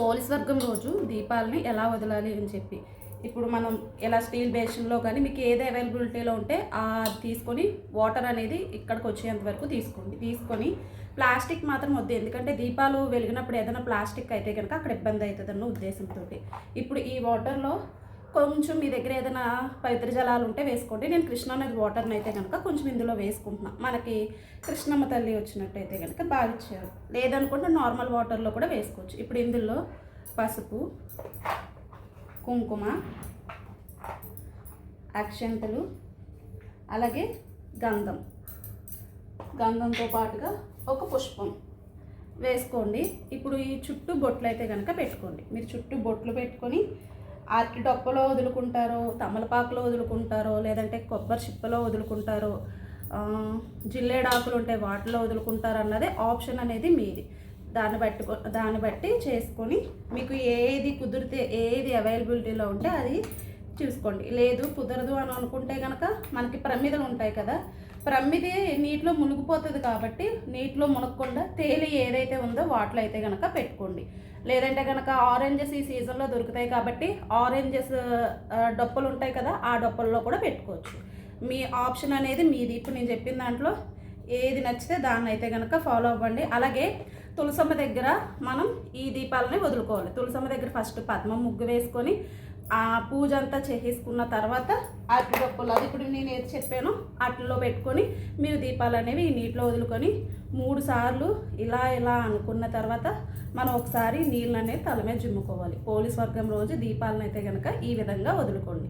Police వర్గం రోజు దీపాలని ఎలా వదలాలి అని చెప్పి. ఇప్పుడు మనం ఎలా స్టీల్ బేషన్లో కానీ మీకు ఏది అవైలబిలిటీలో ఉంటే ఆ తీసుకొని వాటర్ అనేది ఇక్కడికి వచ్చేంత వరకు తీసుకోండి. తీసుకొని ప్లాస్టిక్ మాత్రం వద్దు. ఎందుకంటే దీపాలు వెలిగినప్పుడు ఏదైనా ప్లాస్టిక్ అయితే కనుక అక్కడ ఇబ్బంది అవుతుందన్న ఉద్దేశంతో ఇప్పుడు ఈ వాటర్లో కొంచెం మీ దగ్గర ఏదైనా పవిత్ర జలాలు ఉంటే వేసుకోండి. నేను కృష్ణానది వాటర్ని అయితే కనుక కొంచెం ఇందులో వేసుకుంటున్నా. మనకి కృష్ణమ్మ తల్లి వచ్చినట్టయితే కనుక భావించారు లేదనుకుంటే నార్మల్ వాటర్లో కూడా వేసుకోవచ్చు. ఇప్పుడు ఇందులో పసుపు కుంకుమ అక్షంతలు అలాగే గంధం. గంధంతో పాటుగా ఒక పుష్పం వేసుకోండి. ఇప్పుడు ఈ చుట్టూ బొట్లు అయితే కనుక పెట్టుకోండి. మీరు చుట్టూ బొట్లు పెట్టుకొని అరటి డొప్పలో వదులుకుంటారో తమలపాకులో వదులుకుంటారో లేదంటే కొబ్బరి చిప్పలో వదులుకుంటారో జిల్లేడాకులు ఉంటాయి వాటిలో వదులుకుంటారు అన్నదే ఆప్షన్ అనేది మీది. దాన్ని బట్టి దాన్ని బట్టి చేసుకొని మీకు ఏది కుదిరితే ఏది అవైలబిలిటీలో ఉంటే అది చూసుకోండి. లేదు కుదరదు అని అనుకుంటే కనుక మనకి ప్రమిదలు ఉంటాయి కదా ప్రమ్మిది నీటిలో మునిగిపోతుంది కాబట్టి నీటిలో మునగకుండా తేలి ఏదైతే ఉందో వాటిలో అయితే కనుక పెట్టుకోండి. లేదంటే కనుక ఆరెంజెస్ ఈ సీజన్లో దొరుకుతాయి కాబట్టి ఆరెంజెస్ డొప్పలు ఉంటాయి కదా ఆ డొప్పల్లో కూడా పెట్టుకోవచ్చు. మీ ఆప్షన్ అనేది మీది. ఇప్పుడు నేను చెప్పిన దాంట్లో ఏది నచ్చితే దాన్ని అయితే కనుక ఫాలో అవ్వండి. అలాగే తులసమ్మ దగ్గర మనం ఈ దీపాలని వదులుకోవాలి. తులసమ్మ దగ్గర ఫస్ట్ పద్మ ముగ్గు వేసుకొని ఆ పూజ అంతా చేసేసుకున్న తర్వాత అట్టి అది ఇప్పుడు నేను ఏది చెప్పానో అట్లలో పెట్టుకొని మీరు దీపాలు అనేవి నీటిలో వదులుకొని మూడు సార్లు ఇలా ఇలా అనుకున్న తర్వాత మనం ఒకసారి నీళ్ళు అనేది తల మీద జుమ్ముకోవాలి. పోలీస్ వర్గం రోజు దీపాలను అయితే కనుక ఈ విధంగా వదులుకోండి.